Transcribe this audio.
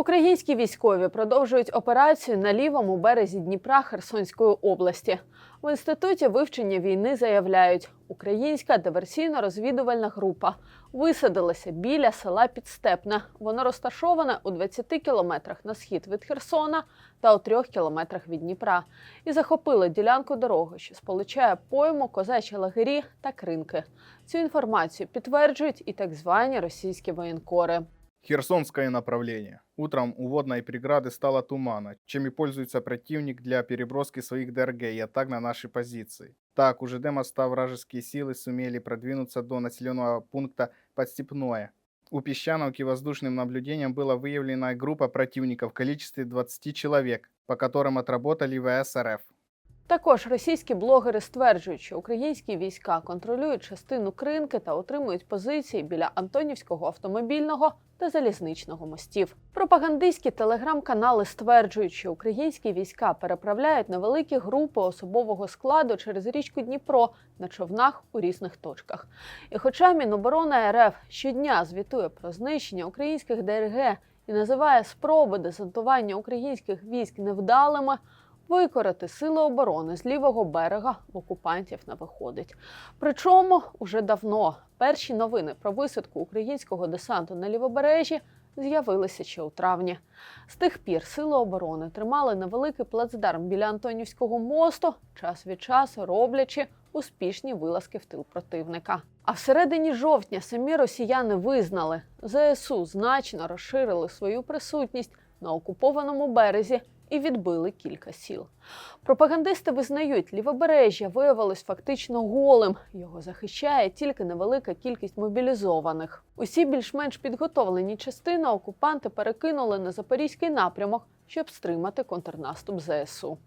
Українські військові продовжують операцію на лівому березі Дніпра Херсонської області. В інституті вивчення війни заявляють, українська диверсійно-розвідувальна група висадилася біля села Підстепне. Воно розташоване у 20 кілометрах на схід від Херсона та у 3 кілометрах від Дніпра, і захопили ділянку дороги, що сполучає пойму, козачі лагері та кринки. Цю інформацію підтверджують і так звані російські воєнкори. Херсонское направление. Утром у водной преграды стало тумана, чем и пользуется противник для переброски своих ДРГ и атак на наши позиции. Так, у ЖД моста вражеские силы сумели продвинуться до населенного пункта Подстепное. У Песчановки воздушным наблюдением была выявлена группа противника в количестве 20 человек, по которым отработали ВС РФ. Також російські блогери стверджують, що українські війська контролюють частину кринки та отримують позиції біля Антонівського автомобільного та залізничного мостів. Пропагандистські телеграм-канали стверджують, що українські війська переправляють невеликі групи особового складу через річку Дніпро на човнах у різних точках. І хоча Міноборони РФ щодня звітує про знищення українських ДРГ і називає спроби десантування українських військ невдалими. Викорити сили оборони з лівого берега окупантів не виходить. Причому уже давно перші новини про висадку українського десанту на лівобережжі з'явилися ще у травні. З тих пір сили оборони тримали невеликий плацдарм біля Антонівського мосту, час від часу роблячи успішні вилазки в тил противника. А всередині жовтня самі росіяни визнали, ЗСУ значно розширили свою присутність на окупованому березі і відбили кілька сіл. Пропагандисти визнають, лівобережжя виявилось фактично голим. Його захищає тільки невелика кількість мобілізованих. Усі більш-менш підготовлені частини окупанти перекинули на запорізький напрямок, щоб стримати контрнаступ ЗСУ.